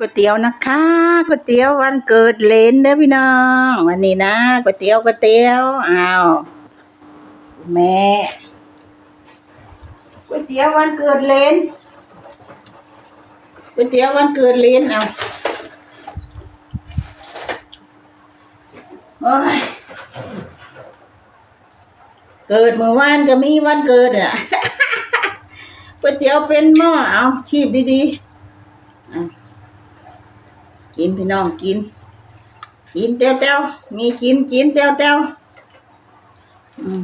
ก๋วยเตี๋ยวนะคะก๋วยเตี๋ยววันเกิดเลนเด้อพี่น้องวันนี้นะก๋วยเตี๋ยวก๋วยเตี๋ยวอ้าวแม่ก๋วยเตี๋ยววันเกิดเลนก๋วยเตี๋ยววันเกิดเลนเอาโอ้ยเกิดเมื่อวานก็มีวันเกิดอะก๋วยเตี๋ยวเป็นหม้อเอาคีบดีๆเอา กินพี่น้องกิน กินเต้าเต้ามีกินกินเต้าเต้าอืม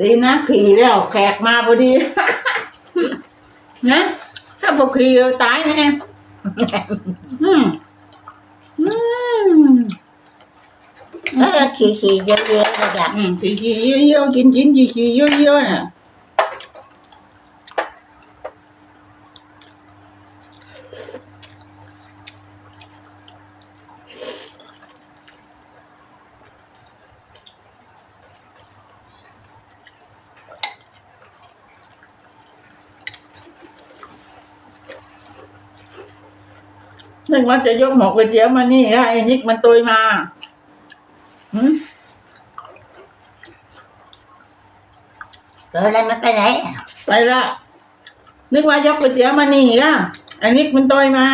ดีนะขี่แล้วแขกมาพอดี นะถ้าพอขี่ตายแน่อืมอืมเออขี่ขี่เยอะๆเลยจ้ะอืมขี่ขี่เยอะๆกินกินขี่ขี่เยอะๆน่ะ นึกว่าจะยกหมอกก๋วยเตี๋ยวมานี่ฮะไอ้นิกมันตุยมาหืมเออแล้วมันไปไหนไปละนึกว่ายกก๋วยเตี๋ยวมานี่อะอันนี้มันต่อยมา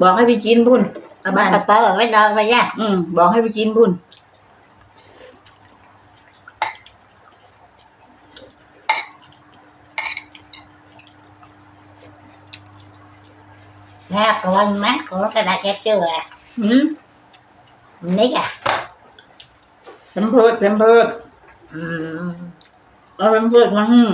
บอกให้ไปกินพุ่นเอามากระเป๋าเอาไว้นอนไว้ย่ะอืมบอกให้ไปกินพุ่น แม่ก่อนแม่ก่อนกระดาษแคปเจอร์อะ หืม นี่อะ แพมเพิร์ดแพมเพิร์ด อืม เอาแพมเพิร์ดมาหืม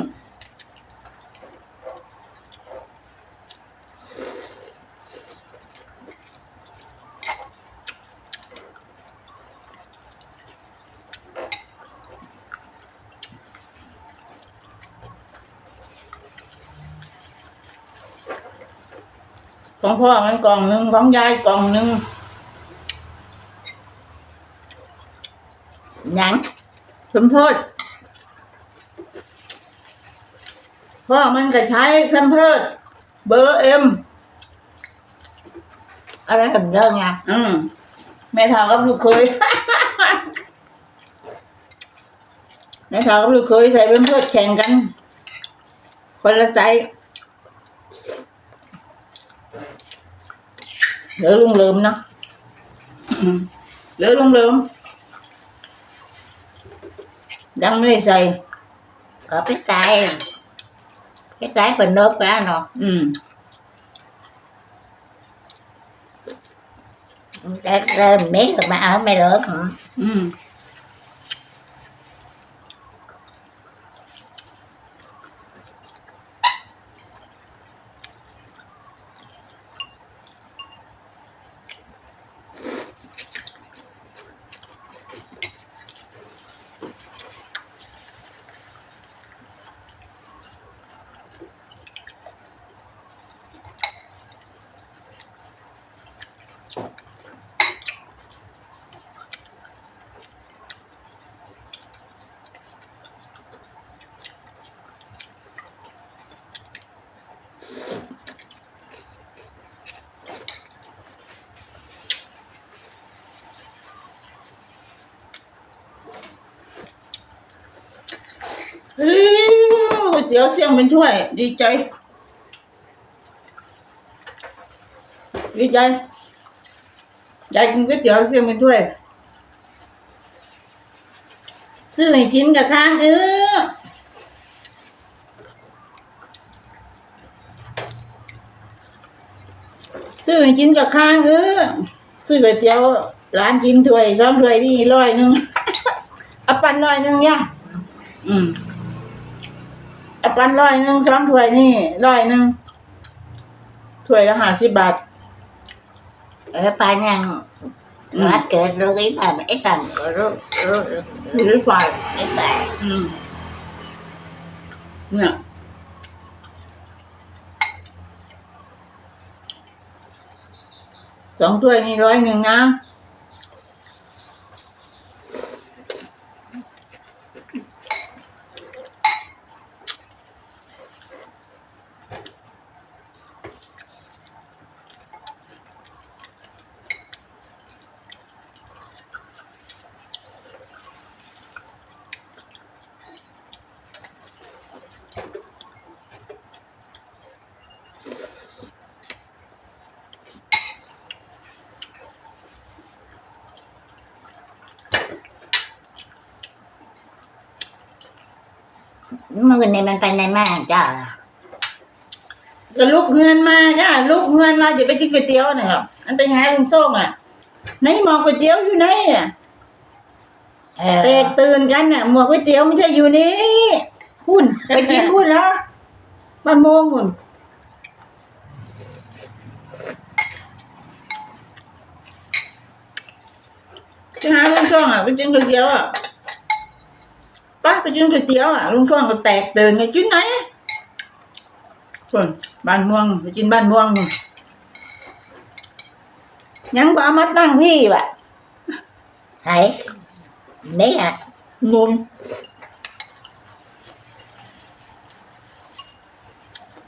ของพ่อมันกล่องหนึ่งของยายกล่องหนึ่งหยังสมโพธพ่อมันก็ใช้แพมเพิร์ดเบอร์เอ็มอาไว้กับเรื่องอะอืมแม่ทากับลูกเคย แม่ทากับลูกเคยใส่เป็นเพื่อแข่งกัน คนละไซส์ เหลือลุงเลิมเนาะอืมเหลือลุงเลิมยังไม่ได้ใส่ có cái trái cái trái phần nốt quá nó อืม cái cái mấy cái mà áo mày lớn hả อืมเฮ้ยก๋วยเตี๋ยวเสี่ยงเป็นถ้วย ดีใจ ดีใจยายกินก๋วยเตี๋ยวเสี่ยงเป็นถ้วย ซื้อให้กินกับข้างเออซื้อให้กินกับข้างเออซื้อก๋วยเตี๋ยวร้านกินถ้วยสองถ้วยนี่ร้อยหนึ่งเอาปันร้อยหนึ่งย่ะอืม เอาปันร้อยหนึ่งสองถ้วยนี่ร้อยหนึ่งถ้วยละห้าสิบบาท เออปานยังอืม วัดเกิดลูกไอ้บ้านไอ้ตันก็รู้รู้หรือฝ่ายไอ้บ้านอืมเนี่ยสองถ้วยนี่ร้อยหนึ่งนะ มื่อนี่มันไปในแม่จ้าก็ลุกเงินมาจ้ะลุกเงินมาจะไปกินก๋วยเตี๋ยวนะครับอันไปหาลุงส่งอะไหนหมอก๋วยเตี๋ยวอยู่ไหนอะเตกตื่นกันน่ะหมอก๋วยเตี๋ยวไม่ใช่อยู่นี่หุ่นไปกินหุ่นแล้วบ้านโมงหุ่นไปหาลุงส่งอะไปกินก๋วยเตี๋ยวอะ ป้าไปกินก๋วยเตี๋ยวอะลุงส่งก็แตกตื่นไปกินไหนส่วนบ้านม่วงไปกินบ้านม่วงนู่นยังบ่เอามาตั้งพี่ว่ะไหนนี่อะงง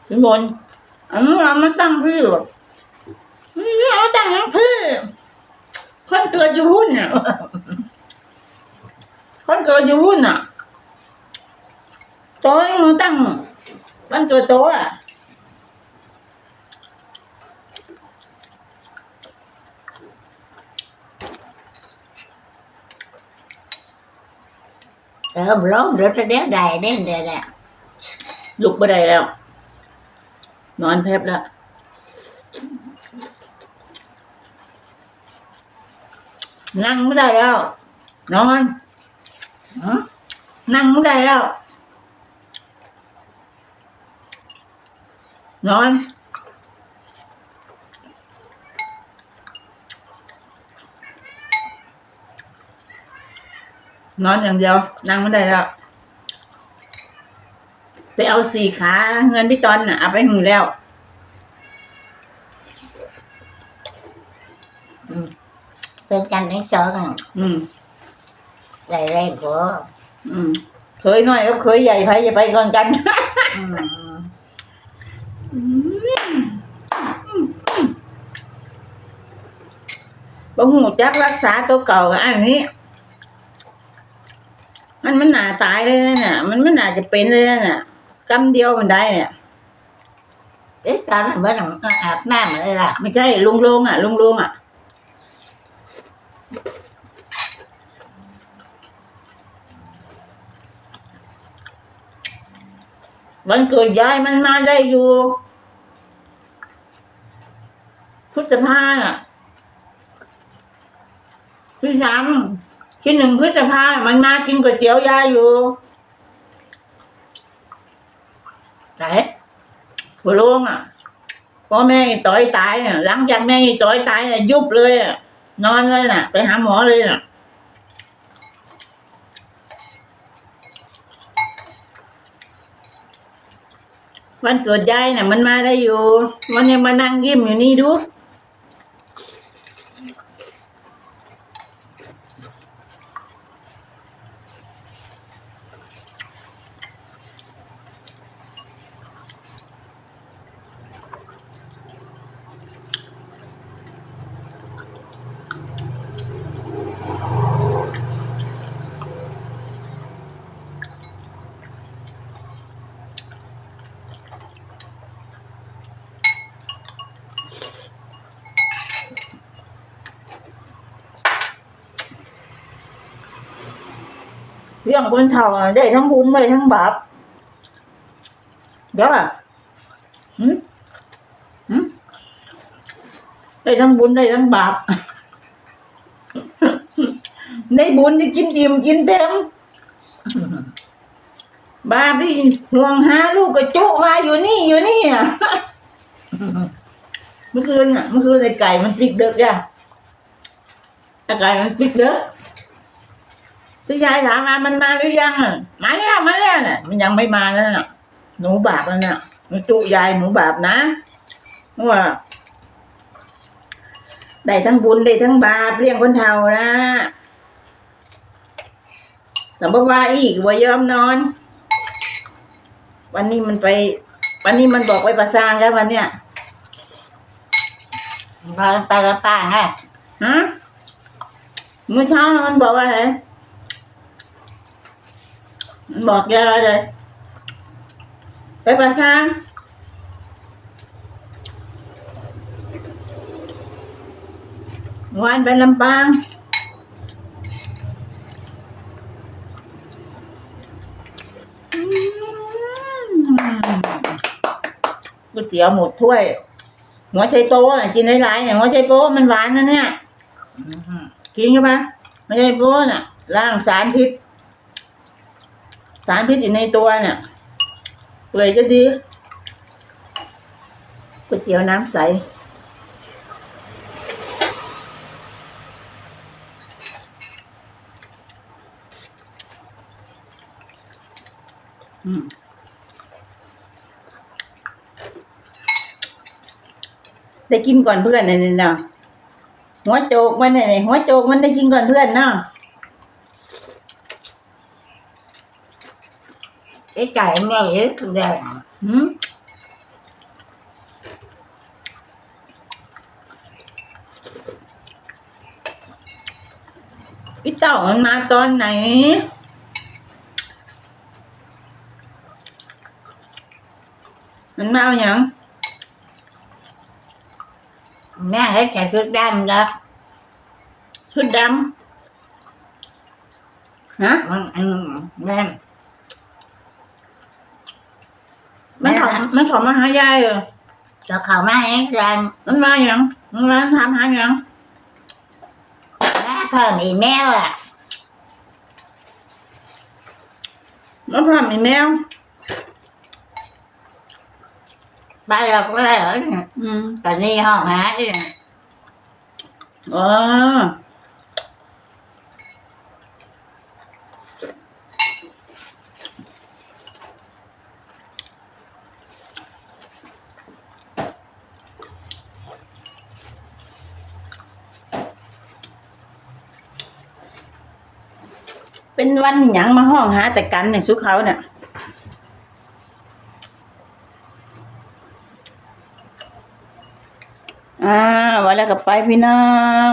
พี่มนต์อันนี้เรามาตั้งพี่หรอกนี่เราตั้งยังพี่คนเกิดอยู่หุ้นเนี่ยคนเกิดอยู่หุ้นอะ โตยังมาตั้งวันตัวโตอะเออล้มเดี๋ยวจะเดี๋ยวใดนี่เดี๋ยวเนี่ยลุกไม่ได้แล้ว นอนแพบแล้วนั่งไม่ได้แล้ว นอนหืมนั่งไม่ได้แล้ว นอนนอนอย่างเดียว นั่งไม่ได้แล้ว ไปเอาสี่ขาเงินพี่ตอนน่ะเอาไปหือแล้วเป็นกันทั้งสองอะอืมได้แรงพออืมเคยหน่อยก็เคยใหญ่ไปอย่าไปก่อนกัน อืม บ่ หูจักรักษาตัวเก่ากับอันนี้ มันมันหนาตายเลยนะเนี่ยมันไม่น่าจะเป็นเลยนะเนี่ยกำเดียวมันได้เนี่ยเอ๊ะตอนนั้นมันอาบน้ำเลยล่ะไม่ใช่ลุงลงอะลุงลงอะวันเกิดยายมันมาได้อยู่พฤษภาอะ พี่สามที่หนึ่งพฤษภา มันมากินก๋วยเตี๋ยวยายอยู่ไหนหัวโลงอะพ่อแม่ต่อยตายอะหลังจากแม่ต่อยตายอะยุบเลยอะนอนเลยน่ะ ไปหาหมอเลยน่ะวันเกิดยายน่ะ มันมาได้อยู่ มันยังมานั่งยิ้มอยู่นี่ดู เรื่องคนเฒ่าได้ทั้งบุญได้ทั้งบาปเดี๋ยวอะหืมหืมได้ทั้งบุญได้ทั้งบาปในบุญจะกินอิ่มกินเต็มบาปที่ห่วงหาลูกกระจุมาอยู่นี่อยู่นี่อะเมื่อคืนอะเมื่อคืนไอ้ไก่มันปิกเด็กย่ะไอ้ไก่มันปิกเด็ก ที่ยายถามมามันมาหรือยังอะมาแล้วมาแล้วน่ะ มันยังไม่มานั่นน่ะ หนูบาปแล้วน่ะมันจุยายหนูบาปนะว่าได้ทั้งบุญได้ทั้งบาปเลี้ยงคนเฒ่านะแต่บอกว่าอีกว่ายอมนอน วันนี้มันไป วันนี้มันบอกไปประสางแล้ววันเนี้ยพาไปกับป้าไงฮะเมื่อเช้ามันบอกว่าอะไร บอกยายเลย ไปประสางวันไปลำปาง ก๋วยเตี๋ยวหมดถ้วย หัวไชโป๊ะน่ะกินหลายๆอย่างหัวไชโป๊ะมันหวานนะเนี่ย กินใช่ไหมไม่ใช่โป๊ะน่ะร่างสารพิษ สารพิษอยู่ในตัวเนี่ยเปื่อยจะดีก๋วยเตี๋ยวน้ำใส อืมได้กินก่อนเพื่อนน่ะนี่เนะหัวโจกมันนี่หัวโจกมันได้กินก่อนเพื่อนเนาะ ไอ้ไก่แม่เยอะแดงหืมพี่เต่ามันมาตอนไหน มันมาเอาอย่างแม่ให้ใส่ชุดดำแล้วชุดดำฮะมันอืมแม่มันขอมันขอมาหายายเหรอจะเข้ามาให้กันมันมาอย่างมันมาถามหาอย่างแม่เพิ่มอีเมลอะมันพร้อมอีเมลไปเราก็ได้เหรออืมตอนนี้ห้องหาดิอ๋อ เป็นวันหยังมาห้องหาแต่กันเนี่ยสุเขาเนี่ยอ่าวันแล้วกับไปพี่น้อง